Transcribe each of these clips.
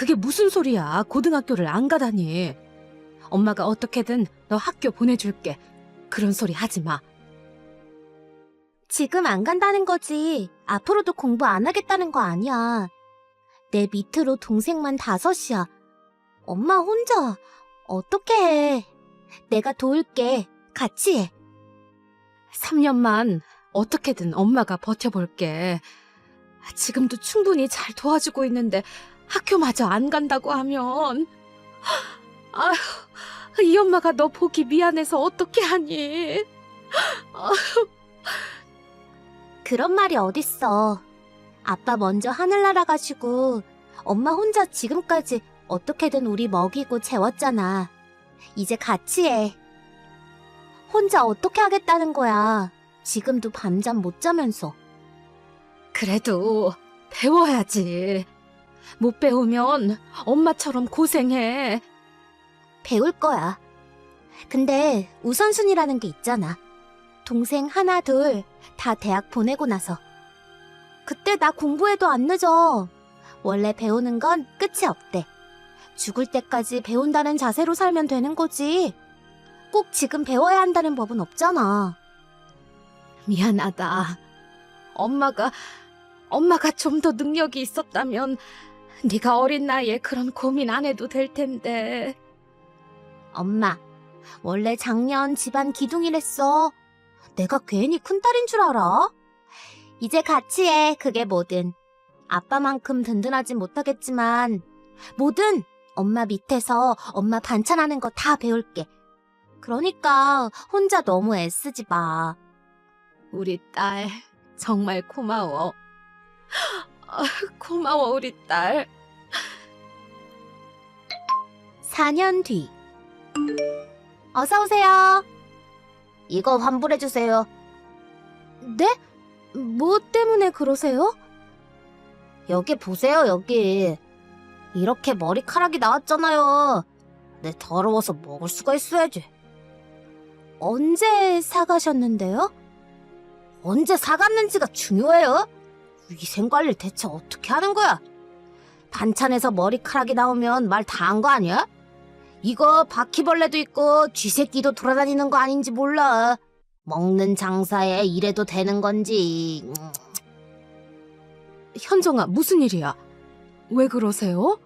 그게 무슨 소리야? 고등학교를 안 가다니. 엄마가 어떻게든 너 학교 보내줄게. 그런 소리 하지 마. 지금 안 간다는 거지. 앞으로도 공부 안 하겠다는 거 아니야. 내 밑으로 동생만 다섯이야. 엄마 혼자 어떻게 해? 내가 도울게. 같이 해. 3년만 어떻게든 엄마가 버텨볼게. 지금도 충분히 잘 도와주고 있는데 학교마저 안 간다고 하면 아휴, 이 엄마가 너 보기 미안해서 어떻게 하니? 그런 말이 어딨어. 아빠 먼저 하늘나라 가시고 엄마 혼자 지금까지 어떻게든 우리 먹이고 재웠잖아. 이제 같이 해. 혼자 어떻게 하겠다는 거야. 지금도 밤잠 못 자면서. 그래도 배워야지. 못 배우면 엄마처럼 고생해. 배울 거야. 근데 우선순위라는 게 있잖아. 동생 하나, 둘, 다 대학 보내고 나서. 그때 나 공부해도 안 늦어. 원래 배우는 건 끝이 없대. 죽을 때까지 배운다는 자세로 살면 되는 거지. 꼭 지금 배워야 한다는 법은 없잖아. 미안하다. 엄마가 엄마가 좀 더 능력이 있었다면 네가 어린 나이에 그런 고민 안 해도 될 텐데. 엄마, 원래 작년 집안 기둥이랬어. 내가 괜히 큰딸인 줄 알아? 이제 같이 해, 그게 뭐든. 아빠만큼 든든하진 못하겠지만, 뭐든 엄마 밑에서 엄마 반찬하는 거 다 배울게. 그러니까 혼자 너무 애쓰지 마. 우리 딸 정말 고마워. 아, 고마워 우리 딸. 4년 뒤. 어서 오세요. 이거 환불해 주세요. 네? 뭐 때문에 그러세요? 여기 보세요, 여기. 이렇게 머리카락이 나왔잖아요. 내 더러워서 먹을 수가 있어야지. 언제 사가셨는데요? 언제 사갔는지가 중요해요? 위생관리를 대체 어떻게 하는 거야? 반찬에서 머리카락이 나오면 말 다 한 거 아니야? 이거 바퀴벌레도 있고 쥐새끼도 돌아다니는 거 아닌지 몰라. 먹는 장사에 이래도 되는 건지. 음. 현정아 무슨 일이야? 왜 그러세요?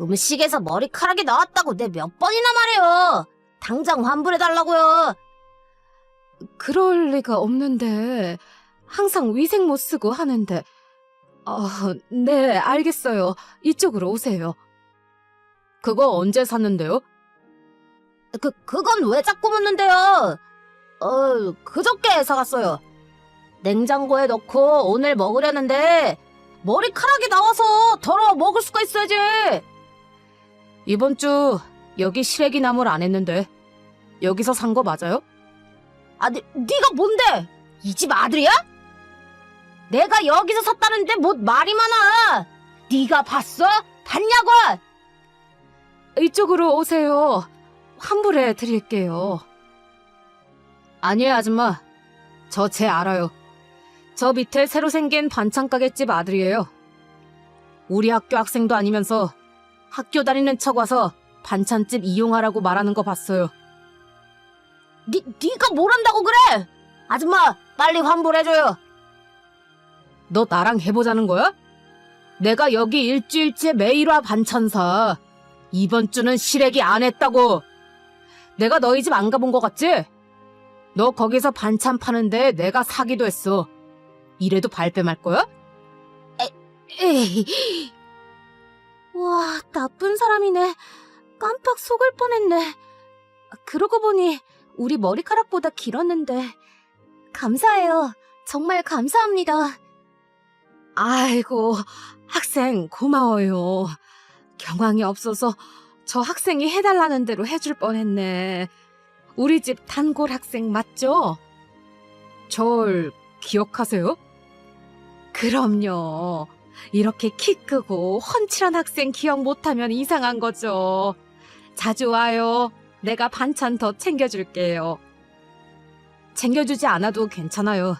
음식에서 머리카락이 나왔다고 내 몇 번이나 말해요. 당장 환불해달라고요. 그럴 리가 없는데 항상 위생 못 쓰고 하는데. 어, 네 알겠어요. 이쪽으로 오세요. 그거 언제 샀는데요? 그, 그건 왜 자꾸 묻는데요? 어, 그저께 사갔어요. 냉장고에 넣고 오늘 먹으려는데 머리카락이 나와서 더러워 먹을 수가 있어야지. 이번 주 여기 시래기 나물 안 했는데 여기서 산 거 맞아요? 아, 네, 네가 뭔데? 이 집 아들이야? 내가 여기서 샀다는데 뭐 말이 많아. 네가 봤어? 봤냐고? 이쪽으로 오세요. 환불해 드릴게요. 아니에요, 아줌마. 저 쟤 알아요. 저 밑에 새로 생긴 반찬 가게집 아들이에요. 우리 학교 학생도 아니면서 학교 다니는 척 와서 반찬집 이용하라고 말하는 거 봤어요. 네, 네가 뭘 한다고 그래? 아줌마, 빨리 환불해줘요. 너 나랑 해보자는 거야? 내가 여기 일주일째 매일 와 반찬 사. 이번 주는 시래기 안 했다고. 내가 너희 집 안 가본 것 같지? 너 거기서 반찬 파는데 내가 사기도 했어. 이래도 발뺌할 거야? 에이. 와, 나쁜 사람이네. 깜빡 속을 뻔했네. 그러고 보니 우리 머리카락보다 길었는데. 감사해요. 정말 감사합니다. 아이고, 학생 고마워요. 경황이 없어서 저 학생이 해달라는 대로 해줄 뻔했네. 우리 집 단골 학생 맞죠? 절 기억하세요? 그럼요. 이렇게 키 크고 훤칠한 학생 기억 못하면 이상한 거죠. 자주 와요. 내가 반찬 더 챙겨줄게요. 챙겨주지 않아도 괜찮아요.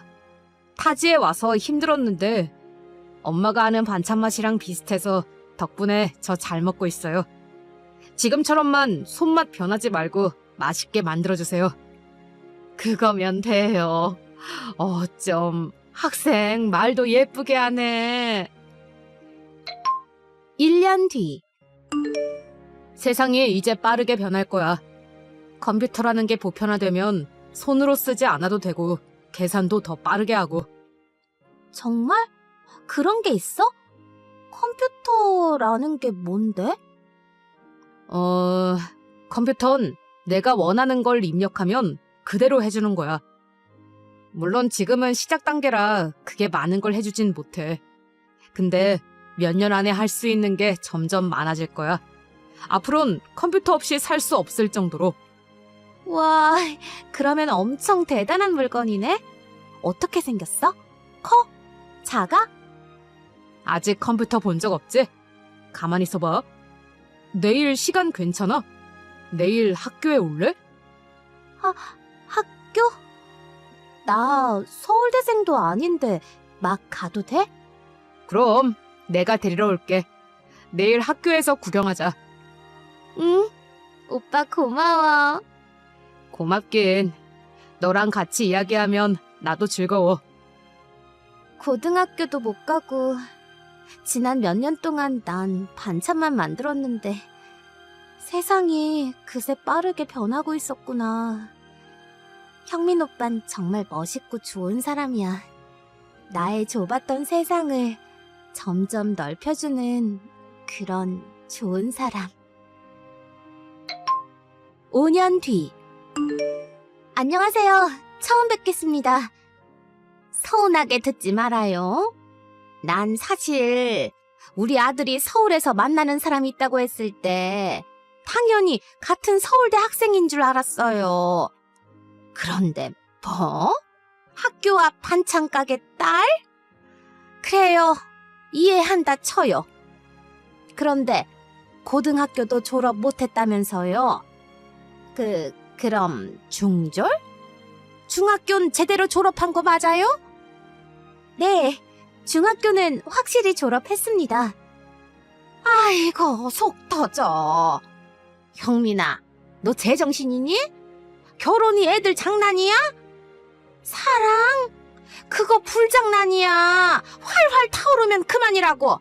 타지에 와서 힘들었는데 엄마가 하는 반찬 맛이랑 비슷해서 덕분에 저 잘 먹고 있어요. 지금처럼만 손맛 변하지 말고 맛있게 만들어주세요. 그거면 돼요. 어쩜 학생 말도 예쁘게 하네. 1년 뒤. 세상이 이제 빠르게 변할 거야. 컴퓨터라는 게 보편화되면 손으로 쓰지 않아도 되고 계산도 더 빠르게 하고 정말? 그런 게 있어? 컴퓨터라는 게 뭔데? 어 컴퓨터는 내가 원하는 걸 입력하면 그대로 해주는 거야. 물론 지금은 시작 단계라 그게 많은 걸 해주진 못해. 근데 몇 년 안에 할 수 있는 게 점점 많아질 거야. 앞으론 컴퓨터 없이 살 수 없을 정도로 와, 그러면 엄청 대단한 물건이네? 어떻게 생겼어? 커? 작아? 아직 컴퓨터 본 적 없지? 가만히 있어봐. 내일 시간 괜찮아? 내일 학교에 올래? 학교? 나 서울대생도 아닌데 막 가도 돼? 그럼 내가 데리러 올게. 내일 학교에서 구경하자. 응. 오빠 고마워. 고맙긴. 너랑 같이 이야기하면 나도 즐거워. 고등학교도 못 가고 지난 몇 년 동안 난 반찬만 만들었는데 세상이 그새 빠르게 변하고 있었구나. 형민 오빤 정말 멋있고 좋은 사람이야. 나의 좁았던 세상을 점점 넓혀주는 그런 좋은 사람. 5년 뒤. 안녕하세요. 처음 뵙겠습니다. 서운하게 듣지 말아요. 난 사실 우리 아들이 서울에서 만나는 사람이 있다고 했을 때 당연히 같은 서울대 학생인 줄 알았어요. 그런데 뭐? 학교 앞 반찬 가게 딸? 그래요. 이해한다 쳐요. 그런데 고등학교도 졸업 못했다면서요. 그 그럼 중졸? 중학교는 제대로 졸업한 거 맞아요? 네, 중학교는 확실히 졸업했습니다. 아이고, 속 터져. 형민아, 너 제정신이니? 결혼이 애들 장난이야? 사랑? 그거 불장난이야. 활활 타오르면 그만이라고.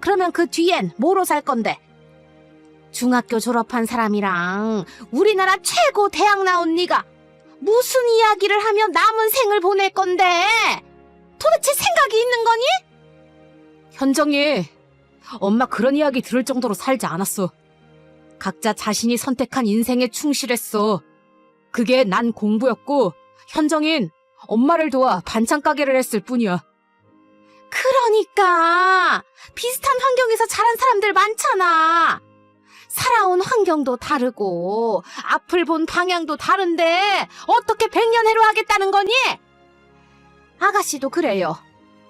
그러면 그 뒤엔 뭐로 살 건데? 중학교 졸업한 사람이랑 우리나라 최고 대학 나온 네가 무슨 이야기를 하며 남은 생을 보낼 건데? 도대체 생각이 있는 거니? 현정이 엄마 그런 이야기 들을 정도로 살지 않았어. 각자 자신이 선택한 인생에 충실했어. 그게 난 공부였고 현정인 엄마를 도와 반찬 가게를 했을 뿐이야. 그러니까 비슷한 환경에서 자란 사람들 많잖아. 살아온 환경도 다르고 앞을 본 방향도 다른데 어떻게 백년해로 하겠다는 거니? 아가씨도 그래요.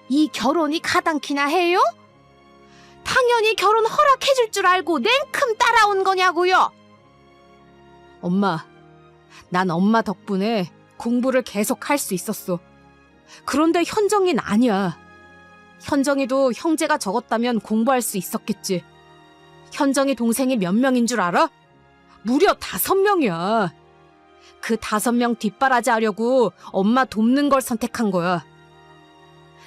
이 결혼이 가당키나 해요? 당연히 결혼 허락해줄 줄 알고 냉큼 따라온 거냐고요. 엄마, 난 엄마 덕분에 공부를 계속 할 수 있었어. 그런데 현정이는 아니야. 현정이도 형제가 적었다면 공부할 수 있었겠지. 현정이 동생이 몇 명인 줄 알아? 무려 다섯 명이야. 그 다섯 명 뒷바라지 하려고 엄마 돕는 걸 선택한 거야.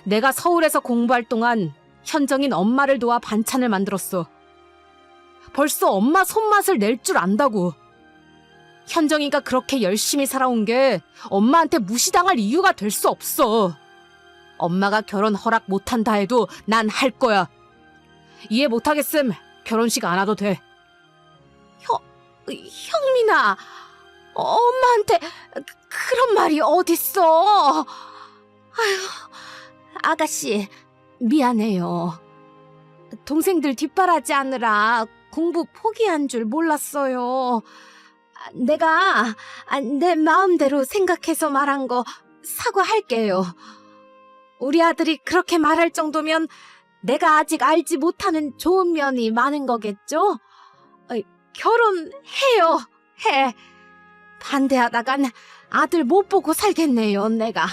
내가 서울에서 공부할 동안 현정인 엄마를 도와 반찬을 만들었어. 벌써 엄마 손맛을 낼 줄 안다고. 현정이가 그렇게 열심히 살아온 게 엄마한테 무시당할 이유가 될 수 없어. 엄마가 결혼 허락 못한다 해도 난 할 거야. 이해 못하겠음 결혼식 안 와도 돼. 형민아, 엄마한테 그- 그런 말이 어딨어? 아휴, 아가씨, 미안해요. 동생들 뒷바라지 하느라 공부 포기한 줄 몰랐어요. 내가 아, 내 마음대로 생각해서 말한 거 사과할게요. 우리 아들이 그렇게 말할 정도면 내가 아직 알지 못하는 좋은 면이 많은 거겠죠? 결혼해요, 해. 반대하다간 아들 못 보고 살겠네요, 내가.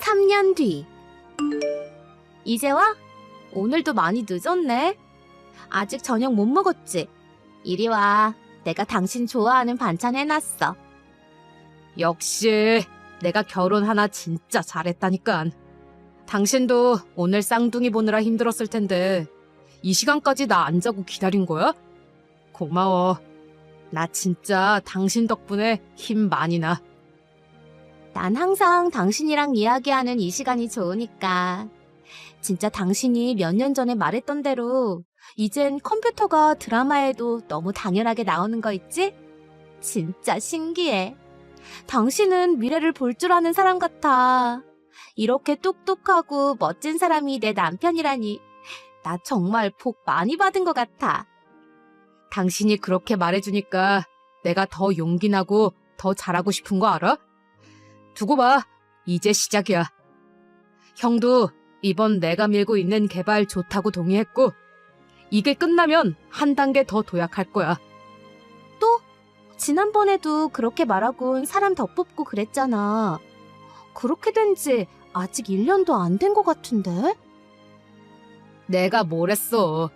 3년 뒤. 이제 와? 오늘도 많이 늦었네. 아직 저녁 못 먹었지? 이리 와. 내가 당신 좋아하는 반찬 해놨어. 역시 내가 결혼 하나 진짜 잘했다니깐. 당신도 오늘 쌍둥이 보느라 힘들었을 텐데 이 시간까지 나 안 자고 기다린 거야? 고마워. 나 진짜 당신 덕분에 힘 많이 나. 난 항상 당신이랑 이야기하는 이 시간이 좋으니까. 진짜 당신이 몇 년 전에 말했던 대로 이젠 컴퓨터가 드라마에도 너무 당연하게 나오는 거 있지? 진짜 신기해. 당신은 미래를 볼 줄 아는 사람 같아. 이렇게 똑똑하고 멋진 사람이 내 남편이라니. 나 정말 복 많이 받은 것 같아. 당신이 그렇게 말해주니까 내가 더 용기 나고 더 잘하고 싶은 거 알아? 두고 봐. 이제 시작이야. 형도 이번 내가 밀고 있는 개발 좋다고 동의했고, 이게 끝나면 한 단계 더 도약할 거야. 지난번에도 그렇게 말하곤 사람 더 뽑고 그랬잖아. 그렇게 된 지 아직 1년도 안 된 것 같은데? 내가 뭘 했어.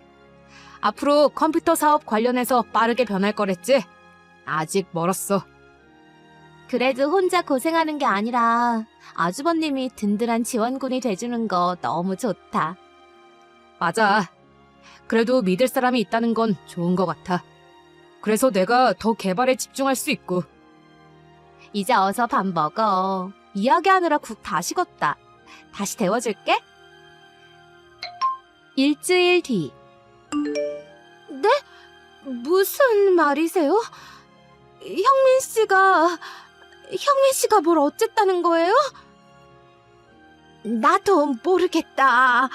앞으로 컴퓨터 사업 관련해서 빠르게 변할 거랬지? 아직 멀었어. 그래도 혼자 고생하는 게 아니라 아주버님이 든든한 지원군이 돼주는 거 너무 좋다. 맞아. 그래도 믿을 사람이 있다는 건 좋은 것 같아. 그래서 내가 더 개발에 집중할 수 있고. 이제 어서 밥 먹어. 이야기하느라 국 다 식었다. 다시 데워줄게. 일주일 뒤. 네? 무슨 말이세요? 형민 씨가, 형민 씨가 뭘 어쨌다는 거예요? 나도 모르겠다.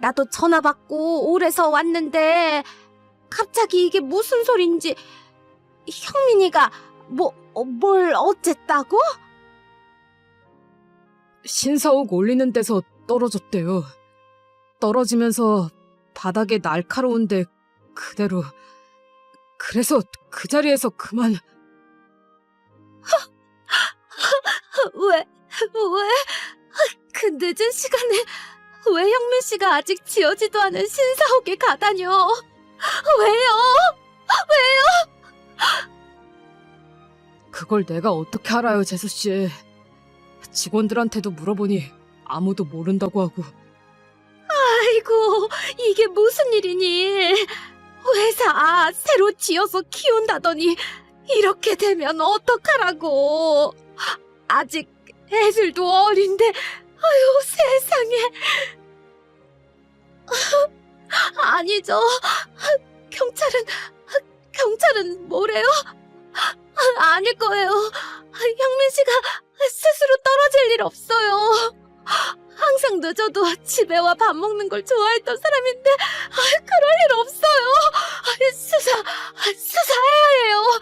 나도 전화 받고 오래서 왔는데, 갑자기 이게 무슨 소린지, 형민이가 뭐, 어, 뭘 어쨌다고? 신사옥 올리는 데서 떨어졌대요. 떨어지면서 바닥에 날카로운데 그대로. 그래서 그 자리에서 그만. 왜, 왜? 그 늦은 시간에 왜 형민 씨가 아직 지어지도 않은 신사옥에 가다녀? 왜요? 그걸 내가 어떻게 알아요, 재수 씨. 직원들한테도 물어보니 아무도 모른다고 하고. 아이고, 이게 무슨 일이니? 회사 새로 지어서 키운다더니 이렇게 되면 어떡하라고? 아직 애들도 어린데, 아유, 세상에. 아니죠. 경찰은, 경찰은 뭐래요? 아닐 거예요. 형민 씨가 스스로 떨어질 일 없어요. 항상 늦어도 집에 와 밥 먹는 걸 좋아했던 사람인데 아, 그럴 일 없어요. 아, 수사 수사해야 해요.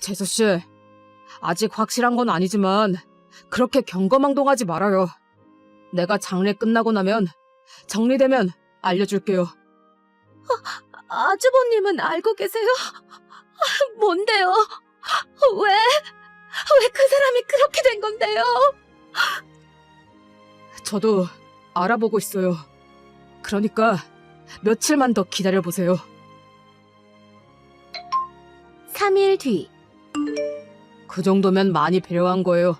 재수 씨, 아직 확실한 건 아니지만 그렇게 경거망동하지 말아요. 내가 장례 끝나고 나면 정리되면 알려줄게요. 아주버님은 알고 계세요? 아, 뭔데요? 왜? 왜 그 사람이 그렇게 된 건데요? 저도 알아보고 있어요. 그러니까 며칠만 더 기다려보세요. 3일 뒤. 그 정도면 많이 배려한 거예요.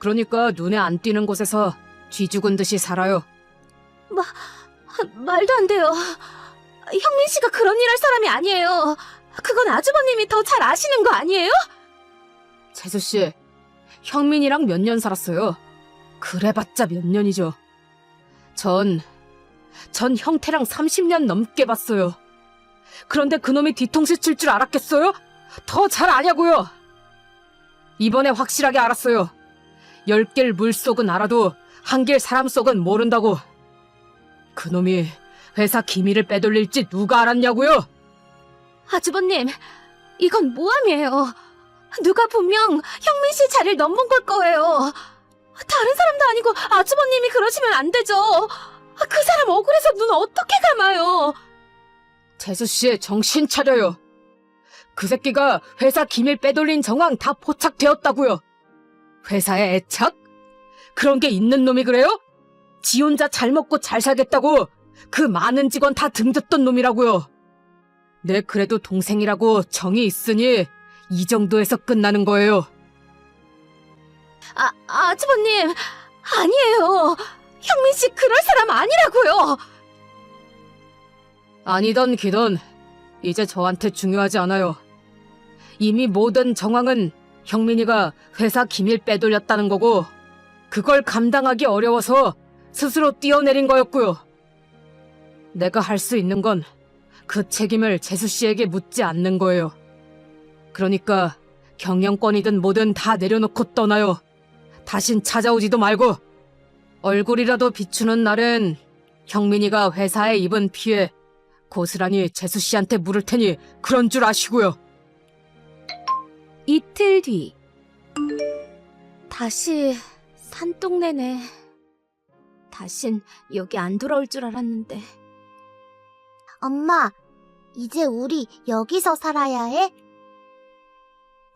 그러니까 눈에 안 띄는 곳에서 쥐 죽은 듯이 살아요. 말도 안 돼요. 형민 씨가 그런 일 할 사람이 아니에요. 그건 아주버님이 더 잘 아시는 거 아니에요? 재수 씨, 형민이랑 몇 년 살았어요. 그래봤자 몇 년이죠. 전, 전 형태랑 30년 넘게 봤어요. 그런데 그놈이 뒤통수 칠 줄 알았겠어요? 더 잘 아냐고요! 이번에 확실하게 알았어요. 열길 물속은 알아도 한길 사람 속은 모른다고. 그놈이 회사 기밀을 빼돌릴지 누가 알았냐고요? 아주버님, 이건 모함이에요. 누가 분명 형민 씨 자리를 넘본 걸 거예요. 다른 사람도 아니고 아주버님이 그러시면 안 되죠. 그 사람 억울해서 눈 어떻게 감아요? 재수 씨, 정신 차려요. 그 새끼가 회사 기밀 빼돌린 정황 다 포착되었다고요. 회사에 애착? 그런 게 있는 놈이 그래요? 지 혼자 잘 먹고 잘 살겠다고 그 많은 직원 다 등졌던 놈이라고요. 내 그래도 동생이라고 정이 있으니 이 정도에서 끝나는 거예요. 아, 아주버님, 아니에요. 형민 씨 그럴 사람 아니라고요. 아니던 기던 이제 저한테 중요하지 않아요. 이미 모든 정황은 형민이가 회사 기밀 빼돌렸다는 거고 그걸 감당하기 어려워서 스스로 뛰어내린 거였고요. 내가 할 수 있는 건 그 책임을 재수 씨에게 묻지 않는 거예요. 그러니까 경영권이든 뭐든 다 내려놓고 떠나요. 다신 찾아오지도 말고 얼굴이라도 비추는 날엔 형민이가 회사에 입은 피해 고스란히 재수 씨한테 물을 테니 그런 줄 아시고요. 이틀 뒤. 다시 산동네네. 다신 여기 안 돌아올 줄 알았는데. 엄마, 이제 우리 여기서 살아야 해?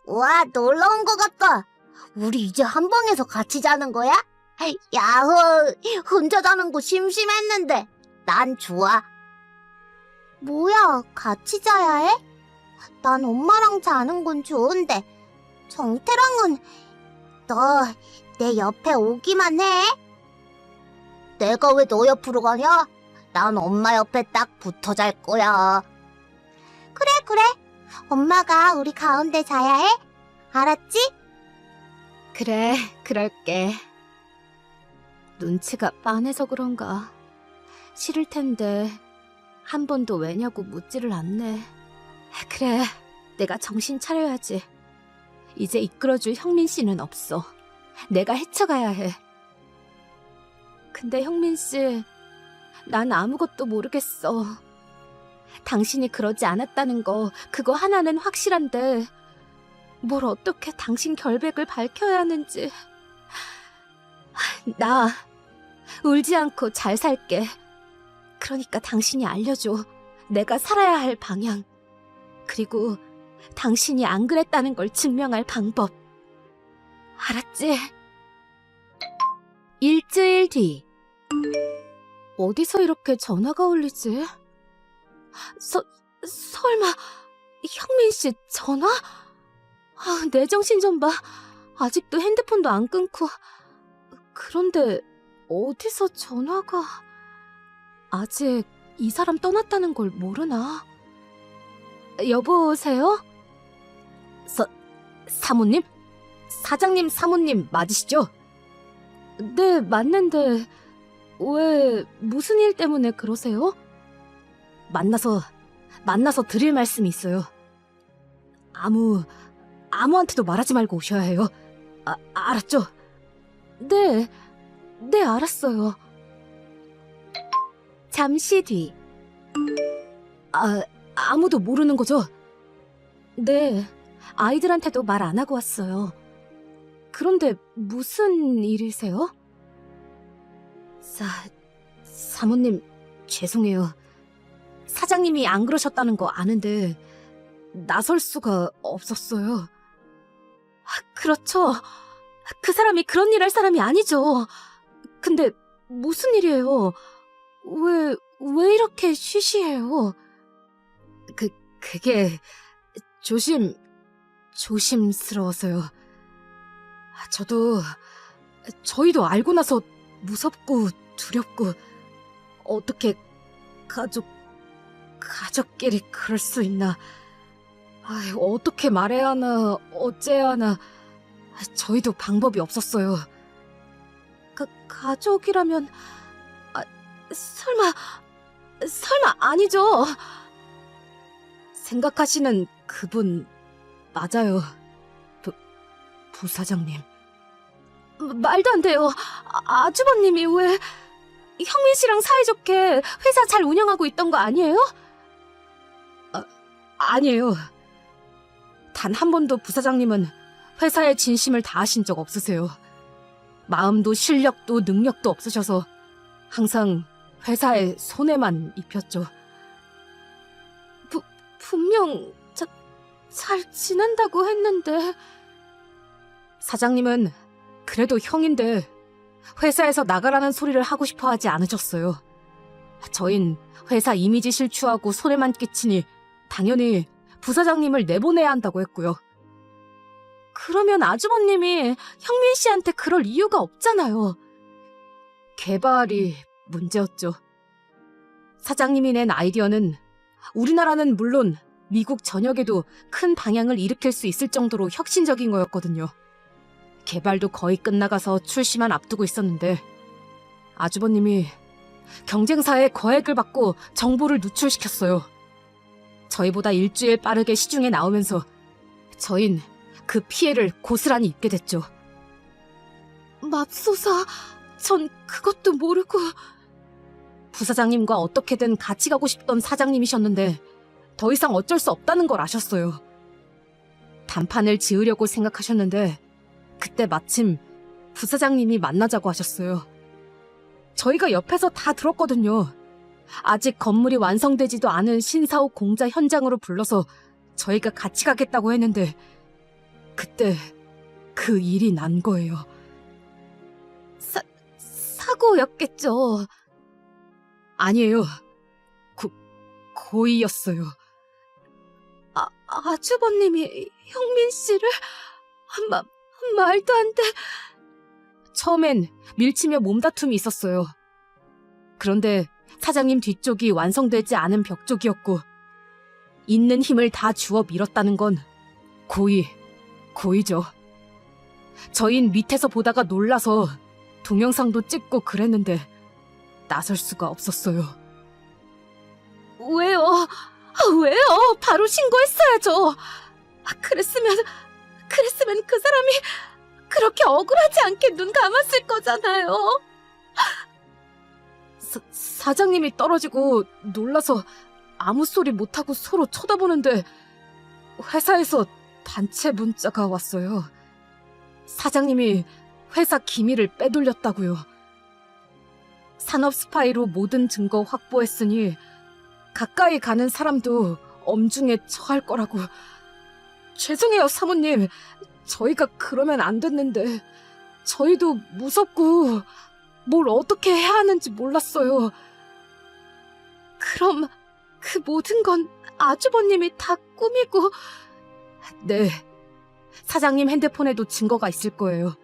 와, 놀러 온 것 같다. 우리 이제 한 방에서 같이 자는 거야? 야호, 혼자 자는 거 심심했는데. 난 좋아. 뭐야, 같이 자야 해? 난 엄마랑 자는 건 좋은데 정태랑은 너 내 옆에 오기만 해. 내가 왜 너 옆으로 가냐? 난 엄마 옆에 딱 붙어 잘 거야. 그래 그래. 엄마가 우리 가운데 자야 해. 알았지? 그래 그럴게. 눈치가 빤해서 그런가. 싫을 텐데 한 번도 왜냐고 묻지를 않네. 그래, 내가 정신 차려야지. 이제 이끌어줄 형민 씨는 없어. 내가 헤쳐가야 해. 근데 형민 씨, 난 아무것도 모르겠어. 당신이 그러지 않았다는 거, 그거 하나는 확실한데, 뭘 어떻게 당신 결백을 밝혀야 하는지. 나, 울지 않고 잘 살게. 그러니까 당신이 알려줘. 내가 살아야 할 방향. 그리고 당신이 안 그랬다는 걸 증명할 방법. 알았지? 일주일 뒤. 어디서 이렇게 전화가 울리지? 서, 설마, 형민 씨 전화? 아, 내 정신 좀 봐. 아직도 핸드폰도 안 끊고. 그런데, 어디서 전화가. 아직 이 사람 떠났다는 걸 모르나? 여보세요? 서, 사모님? 사장님 사모님 맞으시죠? 네, 맞는데 왜 무슨 일 때문에 그러세요? 만나서 만나서 드릴 말씀이 있어요. 아무 아무한테도 말하지 말고 오셔야 해요. 아, 알았죠? 네. 네, 알았어요. 잠시 뒤. 아, 아무도 모르는 거죠? 네, 아이들한테도 말 안 하고 왔어요. 그런데 무슨 일이세요? 사, 사모님, 죄송해요. 사장님이 안 그러셨다는 거 아는데, 나설 수가 없었어요. 아, 그렇죠. 그 사람이 그런 일 할 사람이 아니죠. 근데 무슨 일이에요? 왜, 왜 이렇게 쉬쉬해요? 그, 그게, 조심, 조심스러워서요. 아, 저도, 저희도 알고 나서 무섭고 두렵고, 어떻게 가족, 가족끼리 그럴 수 있나. 아, 어떻게 말해야 하나, 어째야 하나. 아, 저희도 방법이 없었어요. 가, 가족이라면, 아, 설마, 설마 아니죠? 생각하시는 그분 맞아요. 부, 부사장님. 말도 안 돼요. 아, 아주버님이 왜 형민 씨랑 사이좋게 회사 잘 운영하고 있던 거 아니에요? 아, 아니에요. 단 한 번도 부사장님은 회사에 진심을 다하신 적 없으세요. 마음도 실력도 능력도 없으셔서 항상 회사에 손해만 입혔죠. 부, 분명 자, 잘 지낸다고 했는데 사장님은 그래도 형인데 회사에서 나가라는 소리를 하고 싶어 하지 않으셨어요. 저흰 회사 이미지 실추하고 손해만 끼치니 당연히 부사장님을 내보내야 한다고 했고요. 그러면 아주버님이 형민 씨한테 그럴 이유가 없잖아요. 개발이 문제였죠. 사장님이 낸 아이디어는 우리나라는 물론 미국 전역에도 큰 방향을 일으킬 수 있을 정도로 혁신적인 거였거든요. 개발도 거의 끝나가서 출시만 앞두고 있었는데 아주버님이 경쟁사에 거액을 받고 정보를 누출시켰어요. 저희보다 일주일 빠르게 시중에 나오면서 저흰 그 피해를 고스란히 입게 됐죠. 맙소사, 전 그것도 모르고... 부사장님과 어떻게든 같이 가고 싶던 사장님이셨는데 더 이상 어쩔 수 없다는 걸 아셨어요. 단판을 지으려고 생각하셨는데 그때 마침 부사장님이 만나자고 하셨어요. 저희가 옆에서 다 들었거든요. 아직 건물이 완성되지도 않은 신사옥 공자 현장으로 불러서 저희가 같이 가겠다고 했는데 그때 그 일이 난 거예요. 사, 사고였겠죠. 아니에요. 고, 고의였어요. 아, 아주버님이 형민 씨를 마, 말도 안 돼. 처음엔 밀치며 몸다툼이 있었어요. 그런데 사장님 뒤쪽이 완성되지 않은 벽 쪽이었고 있는 힘을 다 주어 밀었다는 건 고의, 고의죠. 저흰 밑에서 보다가 놀라서 동영상도 찍고 그랬는데 나설 수가 없었어요. 왜요? 아, 왜요? 바로 신고했어야죠. 아, 그랬으면, 그랬으면 그 사람이 그렇게 억울하지 않게 눈 감았을 거잖아요. 사, 사장님이 떨어지고 놀라서 아무 소리 못하고 서로 쳐다보는데 회사에서 단체 문자가 왔어요. 사장님이 회사 기밀을 빼돌렸다고요. 산업 스파이로 모든 증거 확보했으니 가까이 가는 사람도 엄중에 처할 거라고. 죄송해요, 사모님. 저희가 그러면 안 됐는데 저희도 무섭고 뭘 어떻게 해야 하는지 몰랐어요. 그럼 그 모든 건 아주버님이 다 꾸미고 네. 사장님 핸드폰에도 증거가 있을 거예요.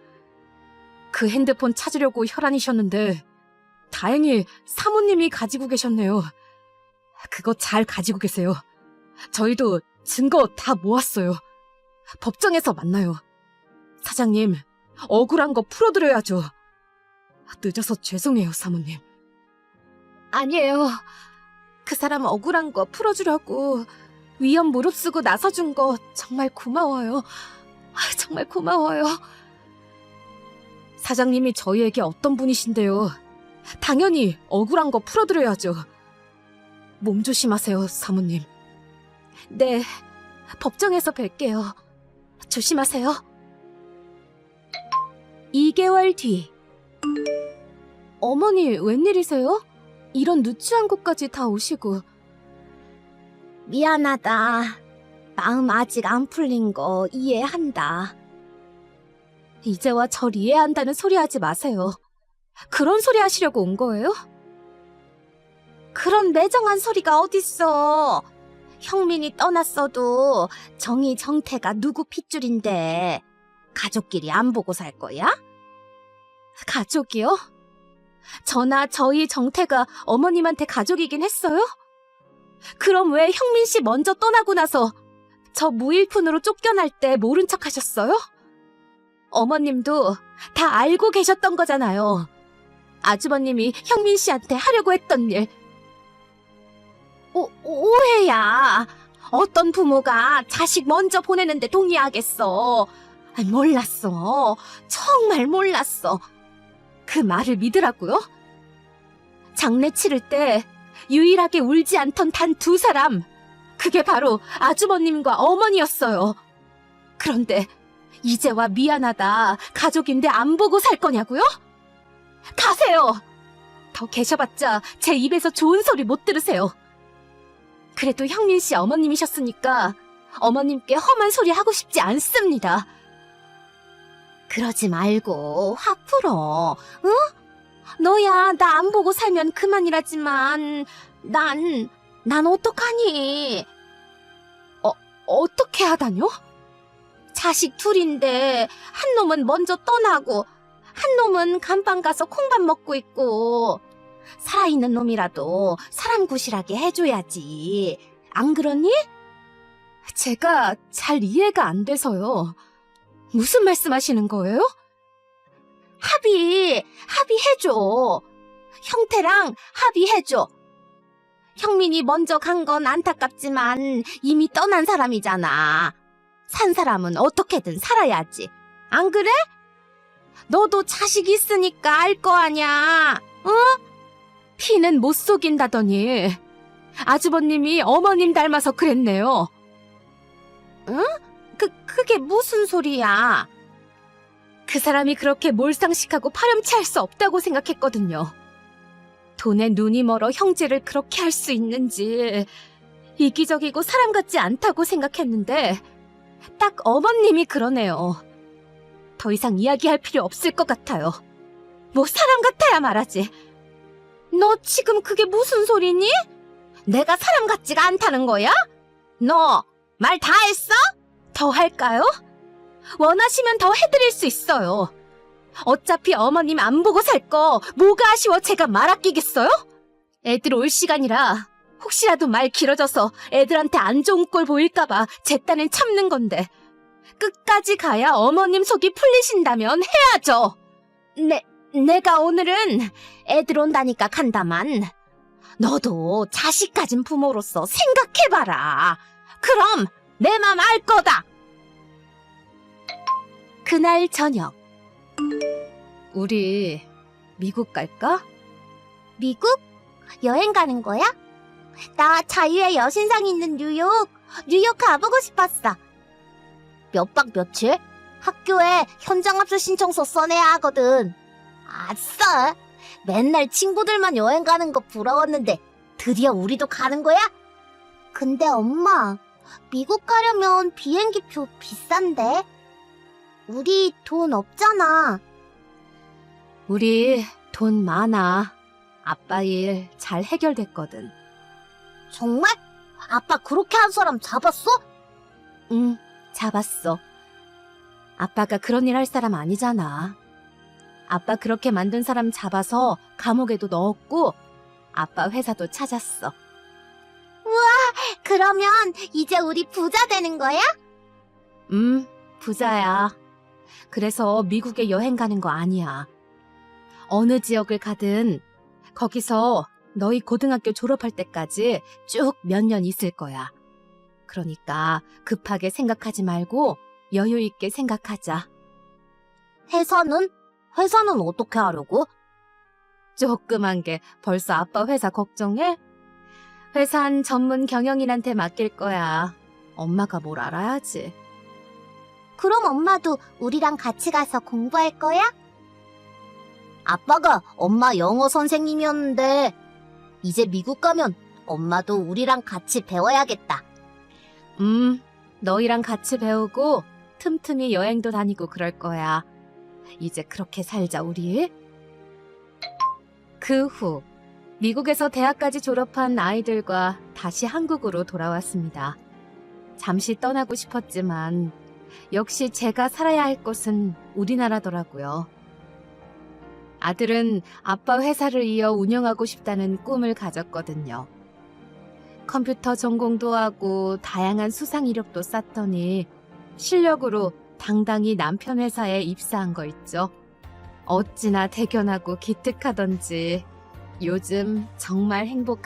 그 핸드폰 찾으려고 혈안이셨는데 다행히 사모님이 가지고 계셨네요. 그거 잘 가지고 계세요. 저희도 증거 다 모았어요. 법정에서 만나요. 사장님, 억울한 거 풀어드려야죠. 늦어서 죄송해요, 사모님. 아니에요. 그 사람 억울한 거 풀어주려고 위험 무릅쓰고 나서준 거 정말 고마워요. 아, 정말 고마워요. 사장님이 저희에게 어떤 분이신데요. 당연히 억울한 거 풀어드려야죠. 몸 조심하세요, 사모님. 네, 법정에서 뵐게요. 조심하세요. 2개월 뒤. 어머니, 웬일이세요? 이런 누추한 곳까지 다 오시고. 미안하다. 마음 아직 안 풀린 거 이해한다. 이제와 절 이해한다는 소리 하지 마세요. 그런 소리 하시려고 온 거예요? 그런 매정한 소리가 어딨어. 형민이 떠났어도 정희 정태가 누구 핏줄인데 가족끼리 안 보고 살 거야? 가족이요? 저나 저희 정태가 어머님한테 가족이긴 했어요? 그럼 왜 형민 씨 먼저 떠나고 나서 저 무일푼으로 쫓겨날 때 모른 척 하셨어요? 어머님도 다 알고 계셨던 거잖아요. 아주버님이 형민 씨한테 하려고 했던 일. 오, 오해야. 어떤 부모가 자식 먼저 보내는데 동의하겠어. 아, 몰랐어. 정말 몰랐어. 그 말을 믿으라고요? 장례 치를 때 유일하게 울지 않던 단 두 사람. 그게 바로 아주버님과 어머니였어요. 그런데 이제와 미안하다. 가족인데 안 보고 살 거냐고요? 가세요. 더 계셔봤자 제 입에서 좋은 소리 못 들으세요. 그래도 형민 씨 어머님이셨으니까 어머님께 험한 소리 하고 싶지 않습니다. 그러지 말고 화 풀어. 응? 너야 나 안 보고 살면 그만이라지만 난, 난 어떡하니? 어떻게 하다뇨? 자식 둘인데 한 놈은 먼저 떠나고 한 놈은 감방 가서 콩밥 먹고 있고 살아있는 놈이라도 사람 구실하게 해줘야지. 안 그러니? 제가 잘 이해가 안 돼서요. 무슨 말씀하시는 거예요? 합의, 합의해줘. 형태랑 합의해줘. 형민이 먼저 간 건 안타깝지만 이미 떠난 사람이잖아. 산 사람은 어떻게든 살아야지. 안 그래? 너도 자식 있으니까 알 거 아냐. 어? 피는 못 속인다더니 아주버님이 어머님 닮아서 그랬네요. 그, 그게 무슨 소리야? 그 사람이 그렇게 몰상식하고 파렴치할 수 없다고 생각했거든요. 돈에 눈이 멀어 형제를 그렇게 할 수 있는지 이기적이고 사람 같지 않다고 생각했는데 딱 어머님이 그러네요. 더 이상 이야기할 필요 없을 것 같아요. 뭐 사람 같아야 말하지. 너 지금 그게 무슨 소리니? 내가 사람 같지가 않다는 거야? 너 말 다 했어? 더 할까요? 원하시면 더 해드릴 수 있어요. 어차피 어머님 안 보고 살 거 뭐가 아쉬워 제가 말 아끼겠어요? 애들 올 시간이라 혹시라도 말 길어져서 애들한테 안 좋은 꼴 보일까봐 제 딴엔 참는 건데 끝까지 가야 어머님 속이 풀리신다면 해야죠. 내, 내가 오늘은 애들 온다니까 간다만 너도 자식 가진 부모로서 생각해봐라. 그럼 내 맘 알 거다. 그날 저녁 우리 미국 갈까? 미국? 여행 가는 거야? 나 자유의 여신상 있는 뉴욕, 뉴욕 가보고 싶었어. 몇 박 며칠? 학교에 현장 압수 신청서 써내야 하거든. 아싸! 맨날 친구들만 여행 가는 거 부러웠는데 드디어 우리도 가는 거야? 근데 엄마, 미국 가려면 비행기표 비싼데? 우리 돈 없잖아. 우리 돈 많아. 아빠 일 잘 해결됐거든. 정말? 아빠 그렇게 한 사람 잡았어? 응, 잡았어. 아빠가 그런 일 할 사람 아니잖아. 아빠 그렇게 만든 사람 잡아서 감옥에도 넣었고, 아빠 회사도 찾았어. 그러면 이제 우리 부자 되는 거야? 음, 부자야. 그래서 미국에 여행 가는 거 아니야. 어느 지역을 가든 거기서 너희 고등학교 졸업할 때까지 쭉 몇 년 있을 거야. 그러니까 급하게 생각하지 말고 여유 있게 생각하자. 회사는? 회사는 어떻게 하려고? 조그만 게 벌써 아빠 회사 걱정해? 회사는 전문 경영인한테 맡길 거야. 엄마가 뭘 알아야지. 그럼 엄마도 우리랑 같이 가서 공부할 거야? 아빠가 엄마 영어 선생님이었는데 이제 미국 가면 엄마도 우리랑 같이 배워야겠다. 음, 너희랑 같이 배우고 틈틈이 여행도 다니고 그럴 거야. 이제 그렇게 살자, 우리. 그 후, 미국에서 대학까지 졸업한 아이들과 다시 한국으로 돌아왔습니다. 잠시 떠나고 싶었지만, 역시 제가 살아야 할 곳은 우리나라더라고요. 아들은 아빠 회사를 이어 운영하고 싶다는 꿈을 가졌거든요. 컴퓨터 전공도 하고 다양한 수상 이력도 쌓더니 실력으로 당당히 남편 회사에 입사한 거 있죠. 어찌나 대견하고 기특하던지 요즘 정말 행복한